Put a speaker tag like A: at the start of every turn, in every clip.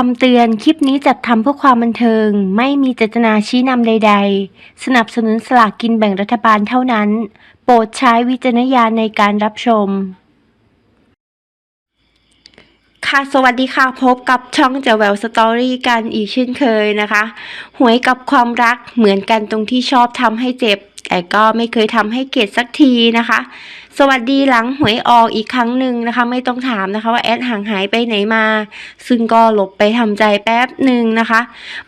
A: คำเตือน คลิปนี้จัดทำเพื่อความบันเทิง ไม่มีเจตนาชี้นำใด ๆ สนับสนุนสลากกินแบ่งรัฐบาลเท่านั้น โปรดใช้วิจารณญาณในการรับชม ค่ะ สวัสดีค่ะ พบกับช่องเจวแววสตอรี่กันอีกเช่นเคยนะคะ หวยกับความรักเหมือนกันตรงที่ชอบทำให้เจ็บ แต่ก็ไม่เคยทำให้เกลียดสักทีนะคะ สวัสดีหลังหวยออกอีกครั้งหนึ่งนะคะ ไม่ต้องถามนะคะว่าแอดห่างหายไปไหนมา ซึ่งก็หลบไปทำใจแป๊บหนึ่งนะคะ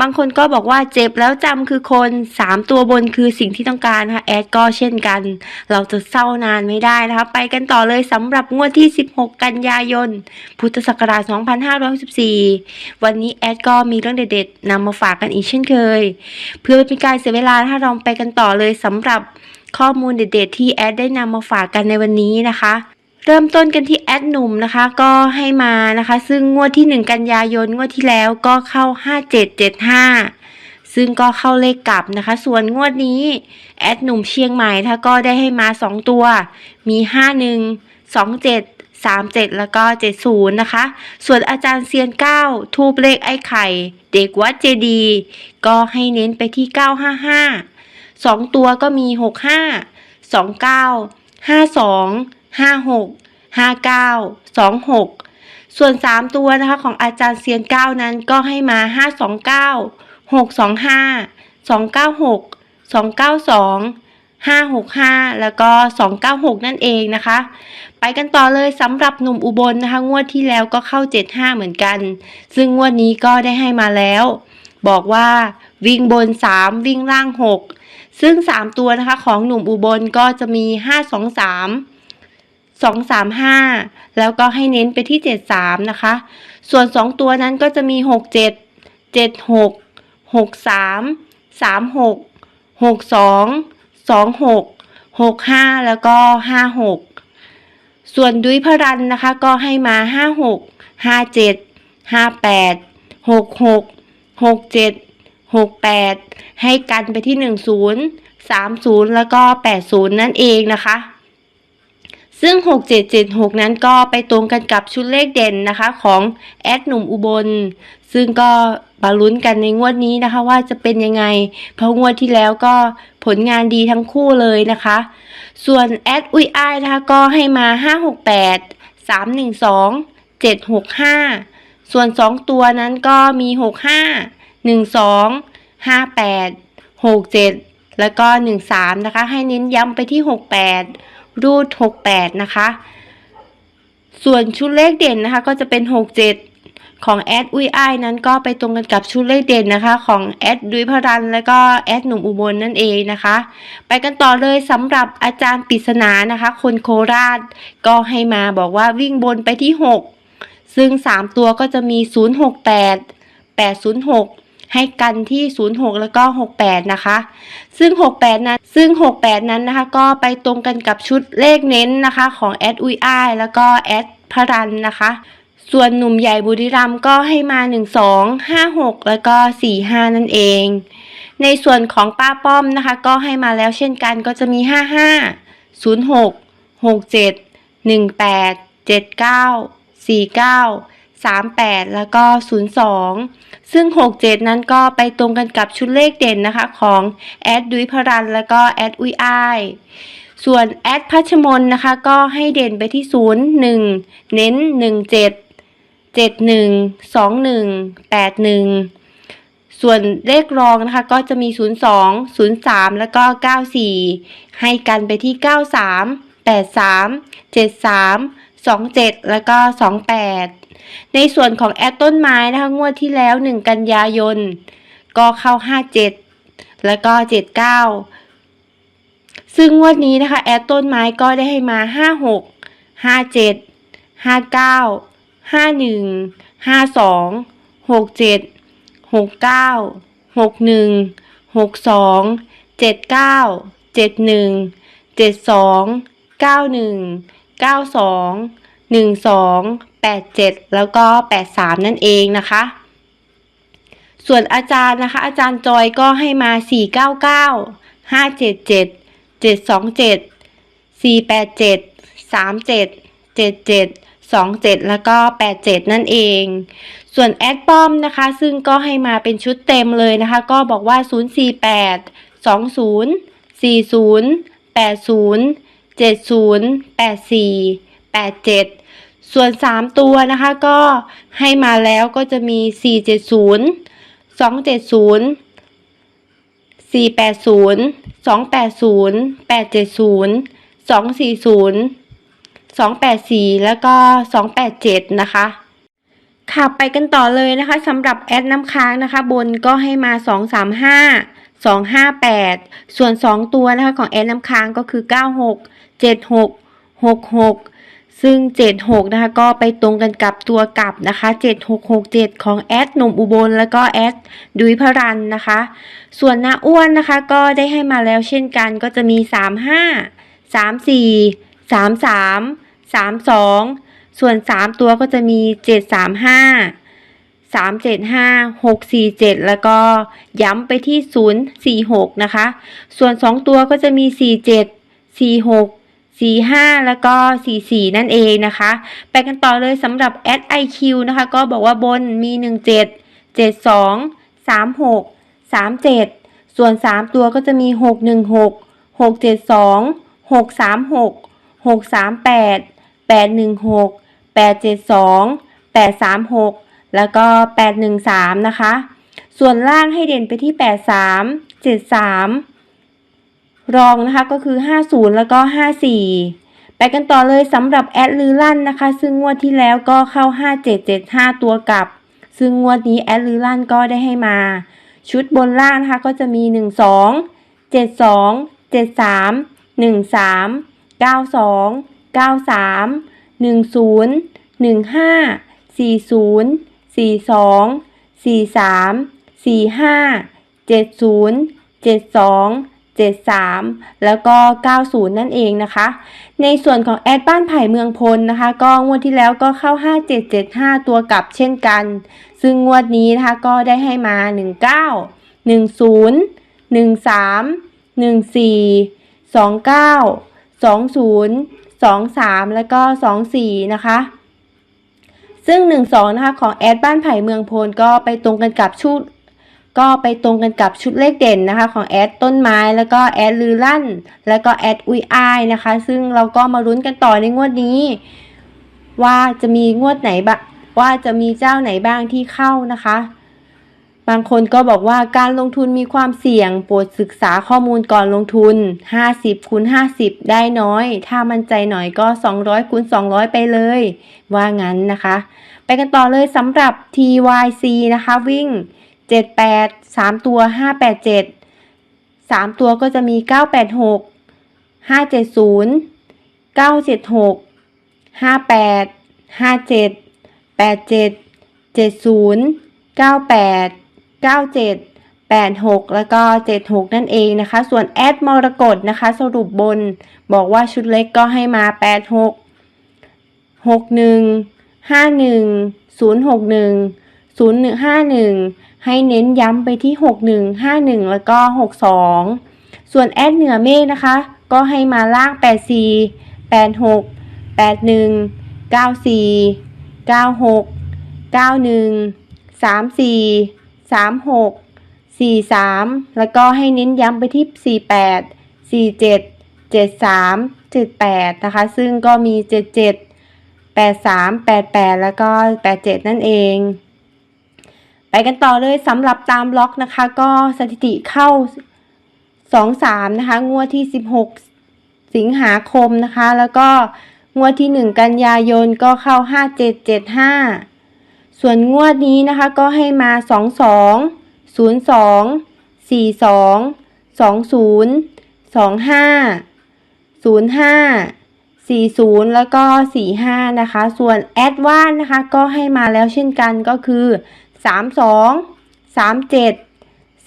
A: บางคนก็บอกว่าเจ็บแล้วจำคือคนสามตัวบนคือสิ่งที่ต้องการนะคะแอดก็เช่นกัน เราจะเศร้านานไม่ได้นะคะ ไปกันต่อเลยสำหรับงวดที่ 16 กันยายน พุทธศักราช 2564 วันนี้แอดก็มีเรื่องเด็ดๆนำมาฝากกันอีกเช่นเคย เพื่อเป็นการเสียเวลาถ้าเราไปกันต่อเลยสำหรับ ข้อมูลเด็ดๆที่แอดได้นำมาฝากกันในวันนี้นะคะ เริ่มต้นกันที่แอดหนุ่มนะคะ ก็ให้มานะคะ ซึ่งงวดที่ 1 กันยายนงวดที่แล้วก็เข้า 5775 ซึ่งก็เข้าเลขกลับนะคะ ส่วนงวดนี้แอดหนุ่มเชียงใหม่ถ้าก็ได้ให้มา 2 ตัว มี 51 27 37 แล้วก็ 70 นะคะ ส่วนอาจารย์เซียน 9 ทูบเลขไอ้ไข่ เด็กวัดเจดี ก็ให้เน้นไปที่ 955 2ตัวก็มี65 29 52 56 59 26ส่วน 3 ตัวนะคะของอาจารย์เซียน 9 นั้นก็ให้มา 529 625 296 292 565 แล้วก็ 296 นั่นเองนะคะ ไปกันต่อเลยสำหรับหนุ่มอุบลนะคะ งวดที่แล้วก็เข้า 75 เหมือนกัน ซึ่งงวดนี้ก็ได้ให้มาแล้ว บอกว่าวิ่งบน 3 วิ่งล่าง 6 ซึ่ง 3 ตัวนะคะของหนุ่มอุบลก็จะมี 523 235 แล้วก็ให้เน้นไปที่ 73 นะคะ ส่วน 2 ตัวนั้นก็จะมี 67 76 63 36 62 26 65 แล้วก็ 56 ส่วนดุยพรันนะคะก็ให้มา 56 57 58 66 67 68 ให้กันไปที่ 10 30 แล้วก็ 80 นั่นเองนะคะ ซึ่ง 6776 นั้นก็ไปตรงกันกับชุดเลขเด่นนะคะของแอดหนุ่มอุบล ซึ่งก็บาลุ้นกันในงวดนี้นะคะว่าจะเป็นยังไง เพราะงวดที่แล้วก็ผลงานดีทั้งคู่เลยนะคะ ส่วนแอดอุยอ้ายนะคะก็ให้มา 568 312 765 ส่วน 2 ตัวนั้นก็มี 65 12 58 67 แล้วก็ 13 นะคะ ให้เน้นย้ำไปที่ 68 รูด 68 นะคะ ส่วนชุดเลขเด่นนะคะก็จะเป็น 67ของแอดอุ้ยอ้ายนั้นก็ไปตรงกันกับชุดเลขเด่นนะคะ ของแอดดุยพรันแล้วก็แอดหนุ่มอุบลนั่นเองนะคะ ไปกันต่อเลยสำหรับอาจารย์ปริศนานะคะ คนโคราชก็ให้มาบอกว่าวิ่งบนไปที่ 6 ซึ่ง 3 ตัวก็จะมี 068 806 ให้กันที่ 06 แล้วก็ 68 นะคะ ซึ่ง 68 นั้น ซึ่ง 68 นั้นนะคะ ก็ไปตรงกันกับชุดเลขเน้นนะคะของแอดอุยอ้ายแล้วก็แอดพรันนะคะส่วนหนุ่มใหญ่บุรีรัมก็ให้มา 12 56 แล้วก็ 45 นั่นเอง ในส่วนของป้าป้อมนะคะ ก็ให้มาแล้วเช่นกันก็จะมี 55 06 67 18 79 49 38 แล้วก็ 02 ซึ่ง 67 นั้นก็ไปตรงกันกับชุดเลขเด่นนะคะของแอดดุยพรันแล้วก็แอดอุยอ้ายส่วนแอดพัชมนนะคะก็ให้เด่นไปที่ 0 1 เน้น 17 71 21 81 ส่วนเลขรองนะคะก็จะมี 02 03 แล้วก็ 94 ให้กันไปที่ 93 83 73 27 แล้วก็ 28 ในส่วนของแอดต้นไม้นะคะงวดที่แล้ว 1 กันยายน ก็เข้า 57 แล้วก็ 79 ซึ่งงวดนี้นะคะแอดต้นไม้ก็ได้ให้มา 56 57 59 51 52 67 69 61 62 79 71 72 91 92 12 87 แล้วก็ 83 นั่นเองนะคะ ส่วนอาจารย์นะคะ อาจารย์จอยก็ให้มา 499 577 727 487 37 77 27 แล้วก็ 87 นั่นเอง ส่วนแอดป้อมนะคะ ซึ่งก็ให้มาเป็นชุดเต็มเลยนะคะ ก็บอกว่า 048 20 40 80 70 84 87 ส่วน 3 ตัวนะคะก็ให้มาแล้วก็จะมี 470 270 480 280 870 240 284 แล้วก็ 287 นะคะค่ะไปกันต่อเลยนะคะสำหรับแอดน้ำค้างนะคะ บนก็ให้มา 235 258 ส่วน 2 ตัวนะคะของแอดน้ำค้างก็คือ 96 76 66 ซึ่ง 76 นะคะ ก็ไปตรงกันกับตัวกลับนะคะ 7667 ของแอดหนุ่มอุบล แล้วก็แอดดุยพรันนะคะ ส่วนน้าอ้วนนะคะ ก็ได้ให้มาแล้วเช่นกัน ก็จะมี 35 34 33 32 ส่วน 3 ตัวก็จะมี 735 375 647 แล้วก็ย้ำไปที่ 046 นะคะ ส่วน 2 ตัวก็จะมี 47 46 45 แล้วก็ 44 นั่นเองนะคะ ไปกันต่อเลยสำหรับ SIQ นะคะ ก็บอกว่าบนมี 17 72 36 37 ส่วน 3 ตัวก็จะมี 616 672 636 638 816 872 836 แล้วก็ 813 นะคะ ส่วนล่างให้เด่นไปที่ 83 73 รองนะคะก็คือ 50 แล้วก็ 54 ไปกันต่อเลยสำหรับแอดลือลั่นนะคะ ซึ่งงวดที่แล้วก็เข้า 5775 ตัวกลับ ซึ่งงวดนี้แอดลือลั่นก็ได้ให้มา ชุดบนล่างนะคะก็จะมี 12 72 73 13 92 93 10 15 40 42 43 45 70 72 73 แล้วก็ 90 นั่นเองนะคะ ในส่วนของแอดบ้านไผ่เมืองพลนะคะ ก็งวดที่แล้วก็เข้า 5775 ตัวกลับเช่นกัน ซึ่งงวดนี้นะคะก็ได้ให้มา 19 10 13 14 29 20 23 แล้วก็ 24 นะคะซึ่ง 12 นะคะ ของแอดบ้านไผ่เมืองพลก็ไปตรงกันกับชุด ก็ไปตรงกันกับชุดเลขเด่นนะคะ ของแอดต้นไม้แล้วก็แอดลือลั่น แล้วก็แอดอุยอายนะคะ ซึ่งเราก็มาลุ้นกันต่อในงวดนี้ ว่าจะมีงวดไหนบ้างว่าจะมีเจ้าไหนบ้างที่เข้านะคะ บางคนก็บอกว่าการลงทุนมีความเสี่ยงโปรดศึกษาข้อมูลก่อนลงทุน 50คูณ50 ได้น้อย ถ้ามั่นใจหน่อยก็ 200คูณ200 ไปเลย ว่างั้นนะคะ ไปกันต่อเลยสำหรับ TYC นะคะวิ่ง 78 3ตัว587 3ตัวก็จะมี986 570 976 58 57 87 70 98 97 86 แล้วก็ 76 นั่นเองนะคะ ส่วนแอดมรกตนะคะ สรุปบนบอกว่าชุดเล็กก็ให้มา 86 61 51 061 0151 ให้เน้นย้ำไปที่ 61 51 แล้วก็ 62 ส่วนแอดเหนือเมฆนะคะ ก็ให้มาล่าง 84 86 81 94 96 91 34 36 43 แล้วก็ให้เน้นย้ำไปที่ 48 47 73 78 นะคะ ซึ่งก็มี 77 83 88 แล้วก็ 87 นั่นเอง ไปกันต่อเลยสำหรับตามล็อกนะคะ ก็สถิติเข้า 2 3 นะคะ งวดที่ 16 สิงหาคมนะคะ แล้วก็งวดที่ 1 กันยายนก็เข้า 5775 ส่วนงวดนี้นะคะก็ให้มา 22 02 42 20 25 05 40 แล้วก็ 45 นะคะ ส่วนแอดวานนะคะ ก็ให้มาแล้วเช่นกันก็คือ 32 37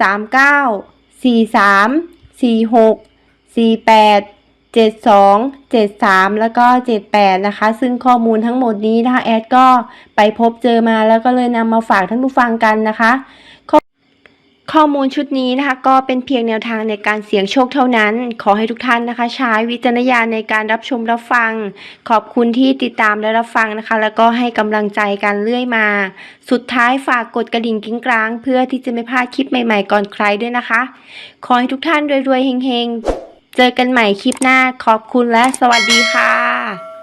A: 39 43 46 48 72 73แล้วก็78นะคะ ซึ่งข้อมูลทั้งหมดนี้นะคะแอดก็ไปพบเจอมาแล้วก็เลยนำมาฝากท่านผู้ฟังกันนะคะ ข้อมูลชุดนี้นะคะก็เป็นเพียงแนวทางในการเสี่ยงโชคเท่านั้น ขอให้ทุกท่านนะคะ ใช้วิจารณญาณในการรับชมรับฟัง ขอบคุณที่ติดตามและรับฟังนะคะ แล้วก็ให้กำลังใจกันเรื่อยมา สุดท้ายฝากกดกระดิ่งกิ้งกลาง เพื่อที่จะไม่พลาดคลิปใหม่ๆก่อนใครด้วยนะคะ ขอให้ทุกท่านรวยๆเฮงๆ เจอกันใหม่คลิปหน้า ขอบคุณและสวัสดีค่ะ